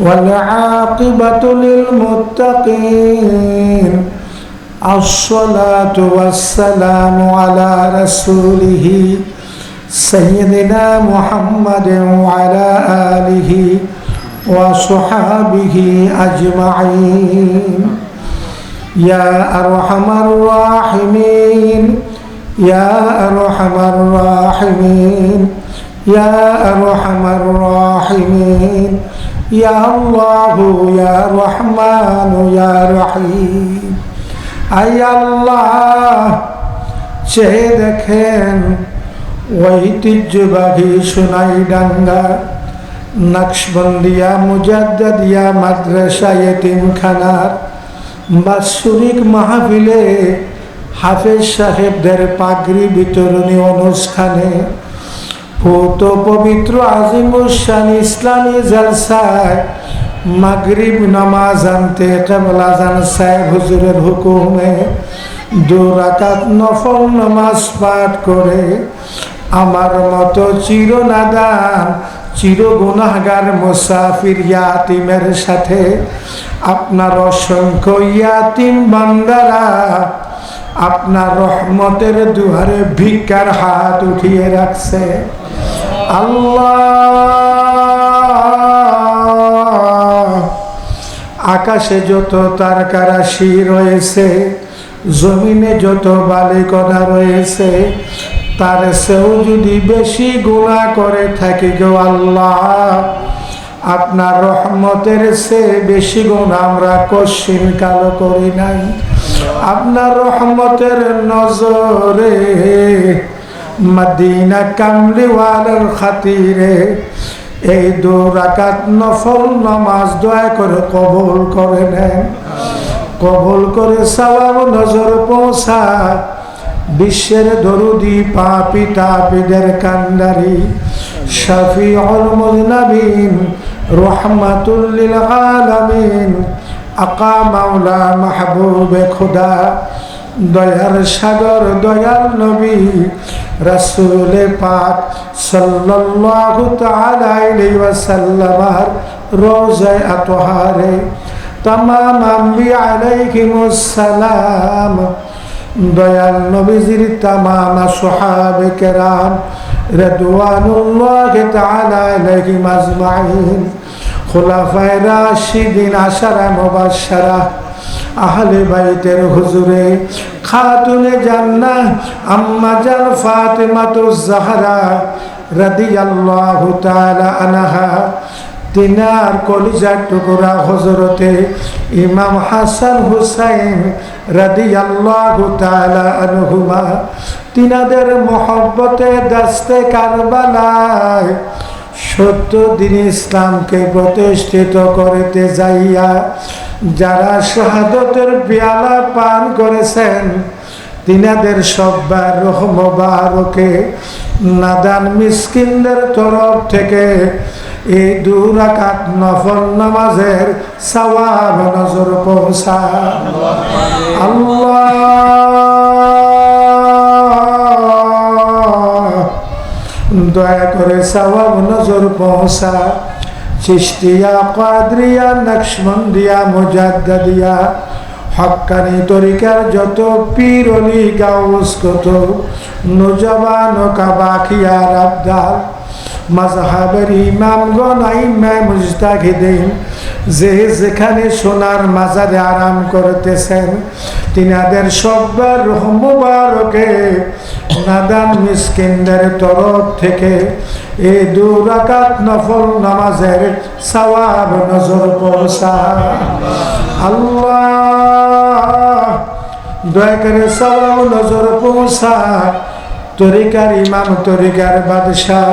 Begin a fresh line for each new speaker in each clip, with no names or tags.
والعاقبة للمتقين الصلاة والسلام على رسوله سيدنا محمد وعلى آله وصحابه أجمعين. يا أرحم الراحمين يا أرحم الراحمين يا أرحم الراحمين. يا الله يا رحمن يا رحيم I আল্লাহ চেয়ে দেখেন ঐতিহ্যবাহী সোনাই ডাঙ্গা নকশবন্দিয়া মুজাদ্দিয়া মাদ্রাসা এতিমখানার বাৎসরিক মাহফিলে হাফেজ সাহেবদের পাগড়ি বিতরণী অনুষ্ঠানে পৌত পবিত্র আজিমুসান ইসলামী জলসায় মাগরিব নামাজ আনতে কেবলা জান সাহেব হুজুরের হুকুমে দু রাকাত নফল নামাজ পাঠ করে আমার মতো চির নাদান চির গুনাহগার মুসাফির ইয়াতিমের সাথে আপনার অসংখ্য ইয়াতিম বান্দারা আপনার রহমতের দুয়ারে ভিক্ষার হাত উঠিয়ে রাখছে। আল্লাহ। আকাশে যত তারকারাশি রয়েছে, জমিনে যত বালিকণা রয়েছে, তার সেও যদি বেশি গুণা করে থাকি গো আল্লাহ, আপনার রহমতের সে বেশি গুণ আমরা কশিন কালো করি নাই। আপনার রহমতের নজরে মদিনা কামলিওয়ালার খাতিরে এই দু রাকাত নফল নামাজ দয়া করে কবুল করে নেন। কবুল করে সবাব নজর পৌঁছা বিশ্বের দরুদি পাপি তাপিদের কান্ডারি। শফি অলমুজনবীন রহমাতুল্লিল আলামিন। আকা মাওলা মাহবুবে খুদা। দয়ার সাগর দয়াল নবী রসুলে পাক সাল্লাল্লাহু তাআলা আলাইহি ওয়াসাল্লামার রোজায় আতহারে, তামাম আম্বি আলাইহিমুস সালাম দয়াল নবীজির তামাম সাহাবে কেরাম, রেদওয়ানুল্লাহ তাআলা আলাইহিম আজমাইন, খোলাফায়ে রাশিদিন আশারা মুবাশশারা। আহলে বাইতের হুজুরে খাতুনে জান্নাহ, আম্মা জান ফাতেমাতুজ জাহরা রাদিয়াল্লাহু তাআলা আনহা। তিনার কলিজার টুকরা হজরতে ইমাম হাসান হুসাইন রাদি আল্লাহ আনহুমা। তিনাদের মহব্বতে দাস্তে কারবালায় সত্য দিন ইসলামকে প্রতিষ্ঠিত করতে যাইয়া যারা শাহাদতের পেয়ালা পান করেছেন, তিনাদের সব্বার রহমবারকে নাদান মিসকিনদের তরফ থেকে এই দুরাকাত নফল নামাজের সওয়াব নজর পৌঁছা আল্লাহ! দয়া করে সওয়াব নজর পৌঁছা চিস্তিয়া কাদরিয়া নকশবন্দিয়া মুজাদ্দিয়া হকানি তরিকার যত পিরলি গাউস কত, নজবান কাবাখিয়ার আবদার মাঝহাবের ইমামগণ আইমায় মুজতাহিদিন যে যেখানে সোনার মাজারে আরাম করতেছেন, তিনাদের সব্বার মুবারকে, নাদান মিসকিনদের তরফ থেকে এই দুরাকাত নফল নামাজের সওয়াব নজর পৌঁছা। আল্লাহ, দয়া করে সওয়াব নজর পৌঁছা। তরিকার ইমাম, তরিকার বাদশাহ,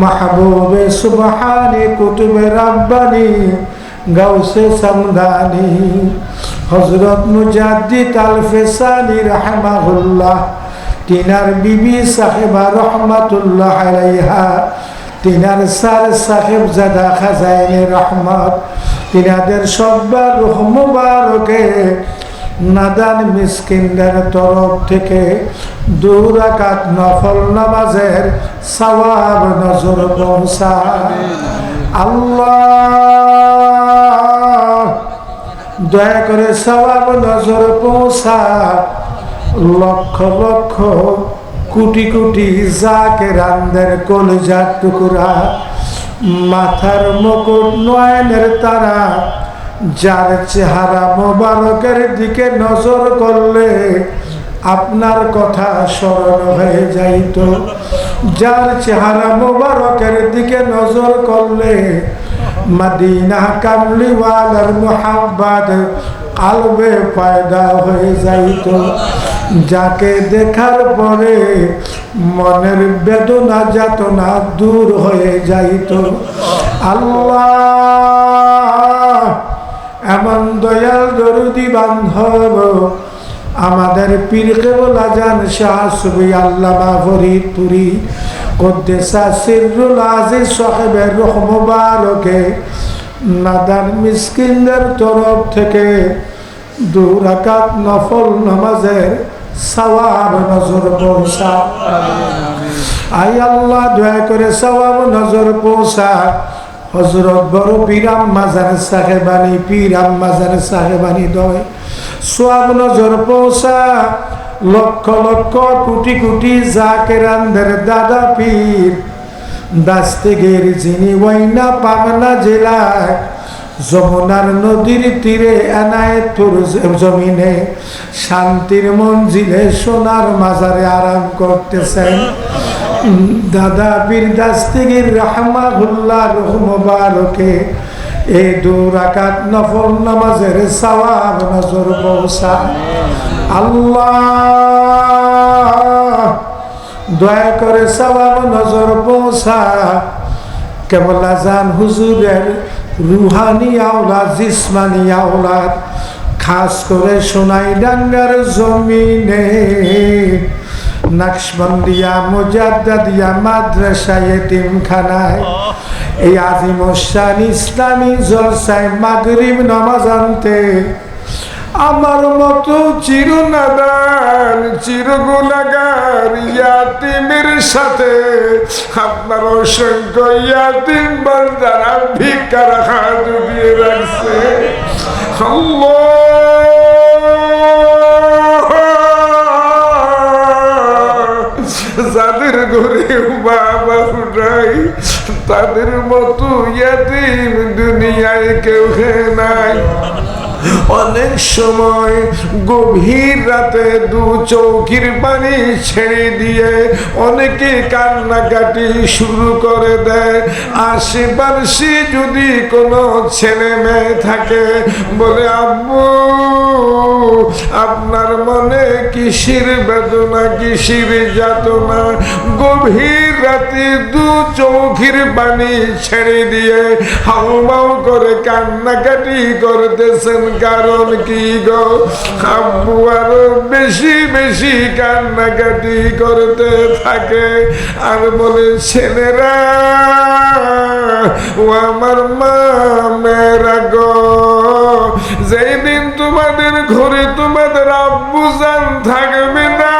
মাহবুবে সুবহানি কুতুবে রাব্বানি গাউসে সমদানি হজরত মুজাদ্দিদ আল ফেসানি রাহমাহুল্লাহ, তিনার বিবি সাহেবা রহমাতুল্লাহ আলাইহা, তিনার সার সাহেব জাদা খাজাইনে রহমত, তিনাদের সব্বার মুবারকে নাদান মিসকিনদের তরফ থেকে দুরাকাত নফল নামাজের সওয়াব নজর পৌঁছা আল্লাহ দয়া করে সবাব নজর পৌঁছা। লক্ষ লক্ষ কোটি কোটি যাকে রান্দের কলজার টুকুরা, মাথার মুকুট নয়নের তারা, যার চেহারা মোবারকের দিকে নজর করলে আপনার কথা স্মরণ হয়ে যাইত। যার চেহারা মোবারকের দিকে নজর করলে মদিনা কামলিওয়ালার মোহাম্মদ আলবে পয়দা হয়ে যাইত। যাকে দেখার পরে মনের বেদনা, যাতনা দূর হয়ে যাইত। আল্লাহ, এমন দয়াল, দরুদি বান্ধব, আমাদের পীর কেবল আজান শাহ সুবি আল্লামা ফরিদপুরি তরফ থেকে দু রাকাত নফল নামাজের সওয়াব নজর পৌঁছা। আই আল্লাহ, দয়া করে সওয়াব নজর পৌঁছা। হজরত বড় পীরাম মাজার সাহেবানি পীরাম মাজার সাহেবানি দয় সোয়াব নজর পৌঁছা। লক্ষ লক্ষ কোটি কোটি জাকেরানদের দাদা পীর। দাস্তিগের যিনি ওয়াইনা পাবনা জেলায়, যমুনার নদীর তীরে এনায়েতুর জমিনে, শান্তির মঞ্জিলে সোনার মাজারে আরাম করতেছেন। দাদা বীর দাস্তিগির রহমাহুল্লাহ রহমবারকে এই দু রাকাত নফল নামাজের সওয়াব নজর পৌঁছা আল্লাহ, দয়া করে সওয়াব নজর পৌঁছা কেবল আজান হুজুরের রুহানি আওলাদ, জিসমানি আওলাদ, খাস করে সোনাই ডাঙ্গার জমিনে। নাকশবন্দিয়া, মুজাদ্দাদিয়া মাদ্রাসা এতিমখানায়। এই আজিম শান ইসলামী জলসায় মাগরিব নামাজ আনতে। আমার মতো চিরনাদান চিরগুনাগার ইয়াতিমের সাথে আপনার অসংখ্য ইয়াতিম বান্দারা ভিক্ষার হাত উঠিয়ে রাখছে। তাদের মতো ইয়াতিম দুনিয়ায় কেউ নাই। অনেক সময় গভীর রাতে দু চৌকির পানি ছেড়ে দিয়ে অনেকে কান্নাকাটি শুরু করে দেয়। আশেপাশে যদি কোনো ছেলে মেয়ে থাকে, বলে, আব্বু, আপনার মনে কিসির বেদনা, কিসির যাতনা? গভীর রাতে দু চৌকির পানি ছেড়ে দিয়ে হাউমাউ করে কান্নাকাটি করতেছেন কারণ কি গো? আব্বু আরও বেশি বেশি কান্নাকাটি করতে থাকে। আর বলে, ছেলেরা, ও আমার মা, মেয়েরা গো, যেই দিন তোমাদের ঘরে তোমাদের আব্বু জান থাকবে না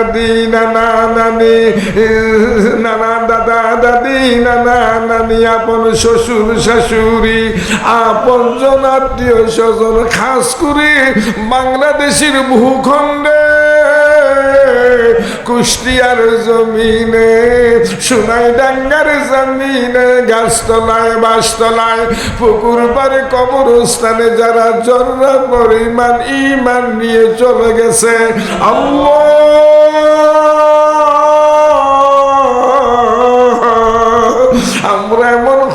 দাদি নানা নানি নানা দাদা দাদি নানা নানি আপন শ্বশুর, শাশুড়ি, আপন জনাত্মীয় স্বজন খাস করে বাংলাদেশের ভূখণ্ডে কুষ্টিয়ার জমিনে সোনাই ডাঙ্গার জমিনে, গাছতলায়, বাসতলায়, পুকুর পারে কবরস্থানে যারা জন্ম পরিমাণ ইমান নিয়ে চলে গেছে। আল্লাহ!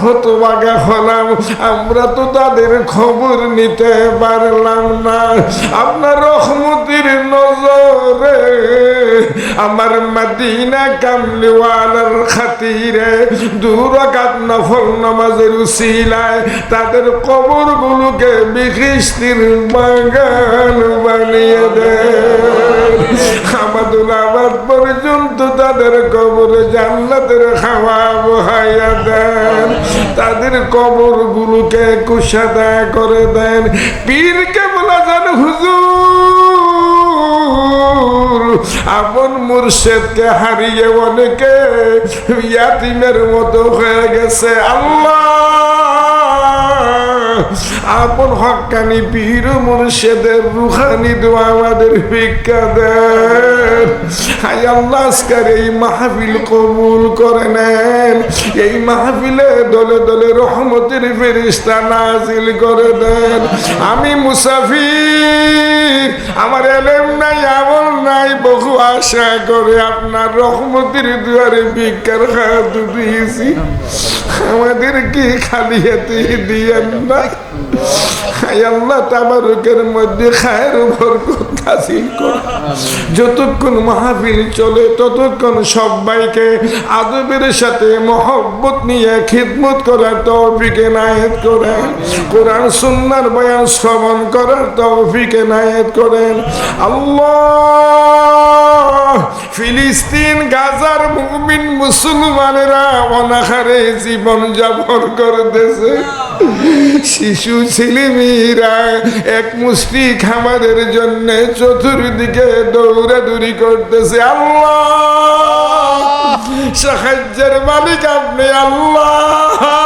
হতবাগা হলাম, আমরা তো তাদের খবর নিতে পারলাম না। আপনার রহমতির নজরে আমার মাদিনা কামলিওয়ালার খাতিরে দুরাকাত নফল নামাজের উসিলায় তাদের কবরগুলোকে বিখিস্তির বাগান বানিয়ে দেয় আমাদুল আবাদ পর্যন্ত তাদের কবরে জান্নাতের খাওয়া বহাইয়া দেন। তাদের কবর গুলোকে কুসাদা করে দেন। পীরকে বলা যান হুজুর। আপন মুর্শেদকে হারিয়ে অনেকে ইয়াতিমের মতো হয়ে গেছে। আল্লাহ! আপন হকানি পীর মুর্শেদের রুহানি দোয়া আমাদের ভিক্ষা দেন। হাই আল্লাহ, আজকের এই মাহফিল কবুল করে নেন। এই মাহফিলে দলে দলে রহমতের ফেরিস্তা নাজিল করে দেন। আমি মুসাফির, আমার এলেম নাই, আমল নাই, বহু আশা করে আপনার রহমতের দুয়ারে ভিক্ষার হাত দিয়েছি আমাদের কি খালি হাতে দিয়েন না? মধ্যে যতক্ষণ মাহফিল চলে, ততক্ষণ সবাইকে আদবের সাথে মহব্বত নিয়ে খিদমত করার তৌফিকে নায়েত করেন। কোরআন, সুন্নার বয়ান শ্রবণ করার তৌফিকে নায়েত করেন। আল্লাহ! ফিলিস্তিন, গাজার মুমিন মুসলমানেরা অনাহারে জীবন যাপন করতেছে। শিশু ছেলেমেয়েরা এক মুষ্টি খামারের জন্য চতুর্দিকে দৌড়াদৌড়ি করতেছে। আল্লাহ! সাহায্যের মালিক আপনি, আল্লাহ!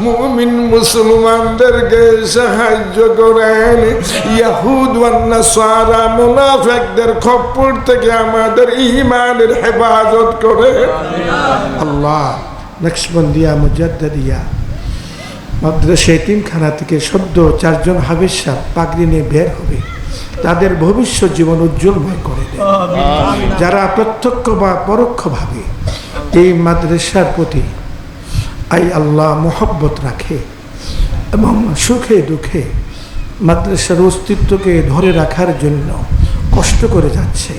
মুমিন মুসলমানদেরকে সাহায্য করেন। ইয়াহুদ ওয়ান্নাসারা মুনাফিকদের খপ্পর থেকে আমাদের ঈমানের হেফাজত করে।
আল্লাহ নকশবন্দিয়া মুজাদ্দিয়া মাদ্রাসা এতিমখানা থেকে সদ্য চারজন সাহ পাগড়ি নিয়ে বের হবে। তাদের ভবিষ্যৎ জীবন উজ্জ্বলময় করে দেয়। যারা প্রত্যক্ষ বা পরোক্ষভাবে এই মাদ্রাসার প্রতি আই আল্লাহ মোহব্বত রাখে এবং সুখে দুঃখে মাদ্রাসার অস্তিত্বকে ধরে রাখার জন্য কষ্ট করে যাচ্ছে।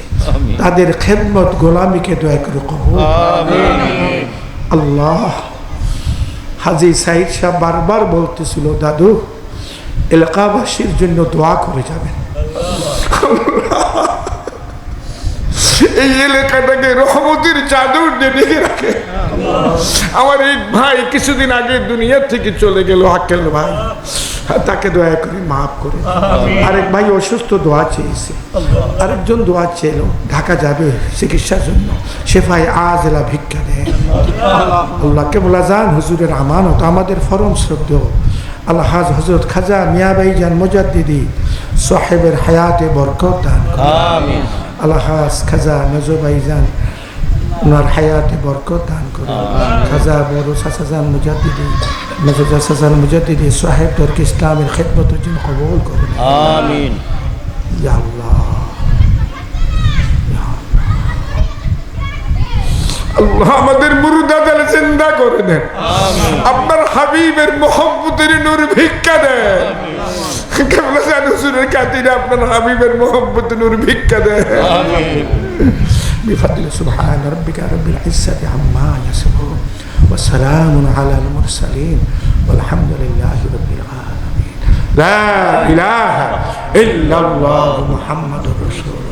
তাদের খেদমত গোলামীকে দয়া করে আল্লাহ হাজি সাইদ সাহেব বারবার বলতেছিল দাদু এলাকাবাসীর জন্য দোয়া করে যাবেন।
এই এলাকাটাকে রহমতের চাদর দিয়ে ঢেকে রাখে। আমার এই ভাই কিছুদিন আগে দুনিয়ার থেকে চলে গেল হাক্কেল ভাই।
তাকে দয়া করে মাফ করে। আরেক ভাই অসুস্থ দোয়া চেয়েছে। আরেকজন দোয়া চেয়েল ঢাকা যাবে চিকিৎসার জন্য। সেফাই আজ এলা ভিক্ষা দেয়। আল্লাহকে বলা যান হুজুরের আমানত আমাদের ফরম শ্রদ্ধ আল্লাহ হাজ হজরত খাজা মিয়াবাই যান মুজাদ্দিদি সাহেবের হায়াতে বরকত দান করুন। খাজা নজরবাই যান ওনার হায়াতে বরকত দান করুন। খাজা বড় সাসাজান মুজাদ্দিদি নজরজা সাজান মুজাদ্দিদি সাহেব তর্ক ইসলামের খেদমতের জন্য কবুল করুন।
আমিন।
ইয়া আল্লাহ।
আল্লাহ। আমাদের মুরুদাদাল চিন্তা করে দেন। আপনার হাবিবের মোহাম্মতের নূর ভিক্ষা দেন। কেমন জান হুজুরের কাতিরে আপনার হাবিবের মোহাম্মতের নূর ভিক্ষা দেন
بفضل سبحان ربك رب العزة عما يصفون وسلام على المرسلين والحمد لله رب العالمين لا إله إلا الله محمد رسول